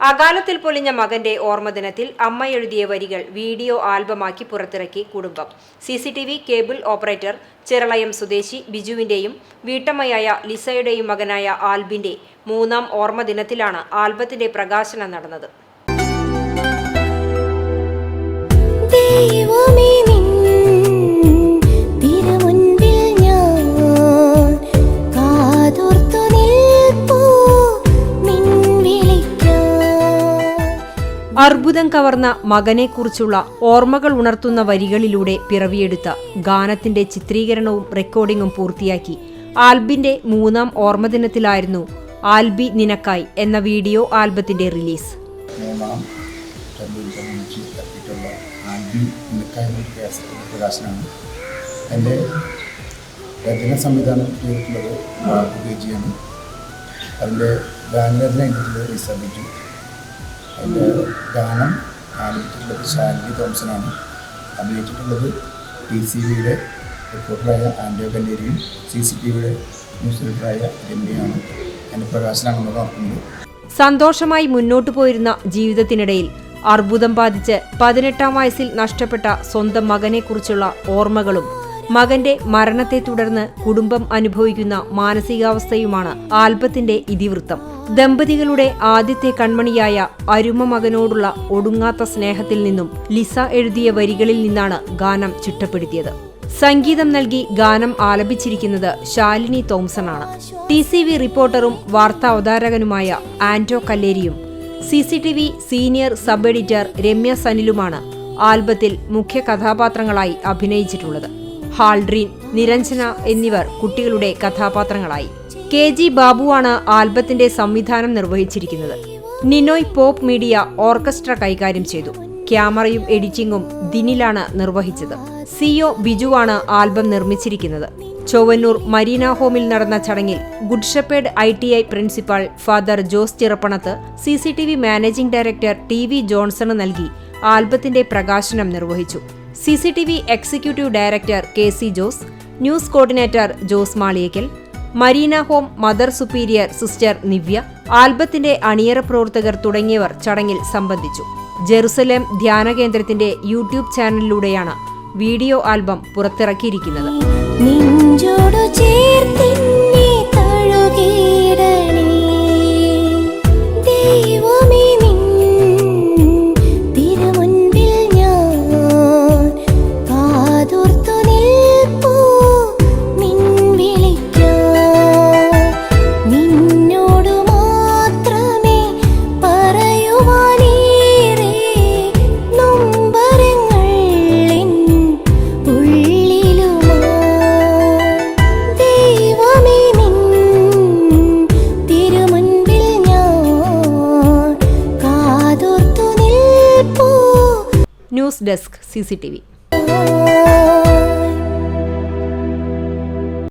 അകാലത്തിൽ പൊലിഞ്ഞ മകന്റെ ഓർമ്മദിനത്തിൽ അമ്മ എഴുതിയ വരികൾ വീഡിയോ ആൽബമാക്കി പുറത്തിറക്കി കുടുംബം. C C T V cable operator Chiralayam സ്വദേശി ബിജുവിന്റെയും വീട്ടമ്മയായ ലിസയുടെയും മകനായ ആൽബിന്റെ മൂന്നാം ഓർമ്മദിനത്തിലാണ് ആൽബത്തിന്റെ പ്രകാശനം നടന്നത്. അർബുദം കവർന്ന മകനെക്കുറിച്ചുള്ള ഓർമ്മകൾ ഉണർത്തുന്ന വരികളിലൂടെ പിറവിയെടുത്ത ഗാനത്തിന്റെ ചിത്രീകരണവും റെക്കോർഡിംഗും പൂർത്തിയാക്കി. ആൽബിന്റെ മൂന്നാം ഓർമ്മദിനത്തിലായിരുന്നു ആൽബി നിനക്കായി എന്ന വീഡിയോ ആൽബത്തിന്റെ റിലീസ്. സംവിധാനം ചെയ്തിട്ടുള്ളത് അതിന്റെ ഗാനം ആലപിച്ചിട്ടുള്ളത് ഷാൻഡി തോംസനാണ് അഭിനയിച്ചിട്ടുള്ളത് ടി സി വിയുടെ റിപ്പോർട്ടറായ ആൻഡോ കല്ലേരിയും സി സി ടി വിയുടെ ന്യൂസ് എഡിറ്ററായ രമ്യയാണ്. അതിന്റെ പ്രകാശനമാണ് നമ്മൾ നടത്തുന്നത്. സന്തോഷമായി മുന്നോട്ടു പോയിരുന്ന ജീവിതത്തിനിടയിൽ അർബുദം ബാധിച്ച് പതിനെട്ടാം വയസ്സിൽ നഷ്ടപ്പെട്ട സ്വന്തം മകനെക്കുറിച്ചുള്ള ഓർമ്മകളും മകന്റെ മരണത്തെ തുടർന്ന് കുടുംബം അനുഭവിക്കുന്ന മാനസികാവസ്ഥയുമാണ് ആൽബത്തിന്റെ ഇതിവൃത്തം. ദമ്പതികളുടെ ആദ്യത്തെ കൺമണിയായ അരുമ മകനോടുള്ള ഒടുങ്ങാത്ത സ്നേഹത്തിൽ നിന്നും ലിസ എഴുതിയ വരികളിൽ നിന്നാണ് ഗാനം ചിട്ടപ്പെടുത്തിയത്. സംഗീതം നൽകി ഗാനം ആലപിച്ചിരിക്കുന്നത് ശാലിനി തോംസൺ ആണ് ടി സി വി റിപ്പോർട്ടറും വാർത്താ അവതാരകനുമായ Anto കല്ലേരിയും C C T V senior sub editor Ramya സനിലുമാണ് ആൽബത്തിൽ മുഖ്യ കഥാപാത്രങ്ങളായി അഭിനയിച്ചിട്ടുള്ളത്. ഹാൾഡ്രീൻ നിരഞ്ജന എന്നിവർ കുട്ടികളുടെ കഥാപാത്രങ്ങളായി. കെ ജി ബാബുവാണ് ആൽബത്തിന്റെ സംവിധാനം നിർവഹിച്ചിരിക്കുന്നത്. നിനോയ് പോപ്പ് മീഡിയ ഓർക്കസ്ട്ര കൈകാര്യം ചെയ്തു. ക്യാമറയും എഡിറ്റിംഗും ദിനിലാണ് നിർവഹിച്ചത്. സിഒ ബിജുവാണ് ആൽബം നിർമ്മിച്ചിരിക്കുന്നത്. ചൊവ്വന്നൂർ മരീന ഹോമിൽ നടന്ന ചടങ്ങിൽ Good Shepherd I T I principal father Jose Chirappanath C C T V managing director T V Johnson നൽകി ആൽബത്തിന്റെ പ്രകാശനം നിർവഹിച്ചു. C C T V executive director K C Jose news coordinator Jose Maliyakkal Marina home mother superior sister Nivya ആൽബത്തിന്റെ അണിയറ പ്രവർത്തകർ തുടങ്ങിയവർ ചടങ്ങിൽ സംബന്ധിച്ചു. Jerusalem ധ്യാന കേന്ദ്രത്തിന്റെ യൂട്യൂബ് ചാനലിലൂടെയാണ് വീഡിയോ ആൽബം പുറത്തിറക്കിയിരിക്കുന്നത്. ന്യൂസ് ഡെസ്ക് സി ആ